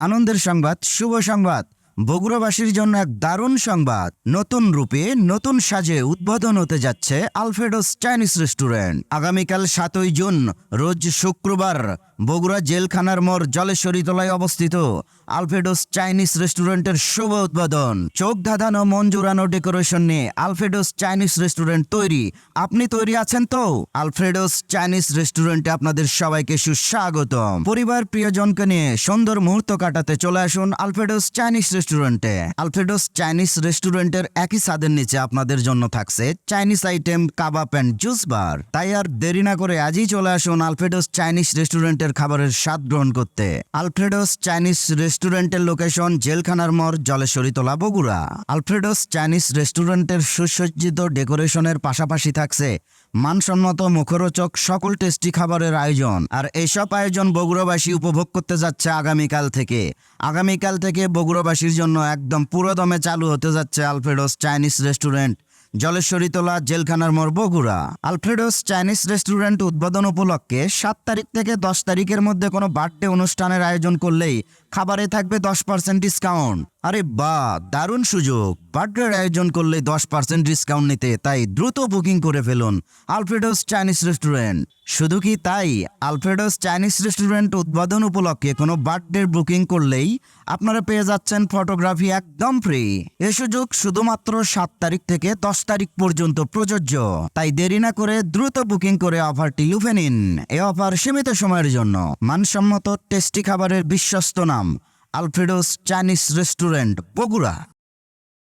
আনন্দের সংবাদ, শুভ সংবাদ। বগুড়াবাসীর জন্য এক দারুণ সংবাদ। নতুন রূপে নতুন সাজে উদ্বোধন হতে যাচ্ছে আলফ্রেডোস চাইনিজ রেস্টুরেন্ট। আগামীকাল সাতই জুন, রোজ শুক্রবার, বগুড়া জেলখানার মোড় জলেশ্বরীতলায় অবস্থিত। আলফ্রেডোস চাইনিজ রেস্টুরেন্টের শুভ উদ্বোধন। চোখ ধাঁধানো মন ডেকোরেশন নিয়ে আলফেডোস চাইনিজ রেস্টুরেন্ট তৈরি। আপনি তৈরি আছেন তো? আলফ্রেডোস চাইনিজ রেস্টুরেন্টে আপনাদের সবাইকে সুস্বাগতম। পরিবার প্রিয়জনকে নিয়ে সুন্দর মুহূর্ত কাটাতে চলে আসুন আলফেডোস চাইনিজ রেস্টুরেন্টে। আলফ্রেডোস চাইনিজ রেস্টুরেন্টের একই ছাদের নিচে আপনাদের জন্য থাকছে Chinese item, kebab and juice bar. তাই আর দেরি না করে আজই চলে আসুন আলফেডোস চাইনিজ রেস্টুরেন্টের খাবারের স্বাদ গ্রহণ করতে। আলফ্রেডোস চাইনিজ রেস্টুরেন্টের লোকেশন জেলখানার মোড় জলেশ্বরী তোলা বগুড়া। আলফ্রেডোস চাইনিজ রেস্টুরেন্টের সুসজ্জিত ডেকোরেশনের পাশাপাশি থাকছে মানসম্মত মুখরোচক সকল টেস্টি খাবারের আয়োজন। আর এইসব আয়োজন বগুড়াবাসী উপভোগ করতে যাচ্ছে আগামীকাল থেকে। আগামীকাল থেকে বগুড়াবাসীর জন্য একদম পুরোদমে চালু হতে যাচ্ছে আলফ্রেডোস চাইনিজ রেস্টুরেন্ট। জলেশ্বরীতলা জেলখানার মোড় বগুড়া। আলফ্রেডোস চাইনিজ রেস্টুরেন্ট উদ্বোধন উপলক্ষে সাত তারিখ থেকে দশ তারিখের মধ্যে কোনো বার্থডে অনুষ্ঠানের আয়োজন করলেই খাবারে থাকবে দশ পার্সেন্ট ডিসকাউন্ট। আরে বা, দারুণ সুযোগ। বার্থডের আয়োজন করলে দশ পার্সেন্ট ডিসকাউন্ট নিতে, তাই দ্রুত বুকিং করে ফেলুন আলফ্রেডোস চাইনিজ রেস্টুরেন্ট। শুধু কি তাই? আলফ্রেডোস চাইনিজ রেস্টুরেন্ট উদ্বোধন উপলক্ষে কোনো বার্থডে বুকিং করলেই আপনারা পেয়ে যাচ্ছেন ফটোগ্রাফি একদম ফ্রি এ সুযোগ শুধুমাত্র সাত তারিখ থেকে দশ তারিখ পর্যন্ত প্রযোজ্য। তাই দেরি না করে দ্রুত বুকিং করে অফারটি লুফে নিন। এ অফার সীমিত সময়ের জন্য। মানসম্মত, টেস্টি খাবারের বিশ্বস্ত নাম। Alfredo's Chinese restaurant Bogura.